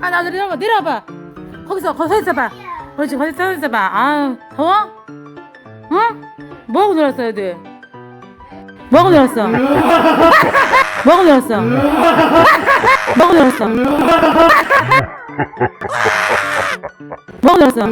아, 나 내려봐. 내려봐. 거기서, 거기 서 있어봐. 그렇지, 거기 서 있어봐. 아, 더워? 응? 뭐하고 놀았어, 애들? 뭐하고 놀았어? 뭐하고 놀았어? 뭐하고 놀았어? 뭐하고 놀았어?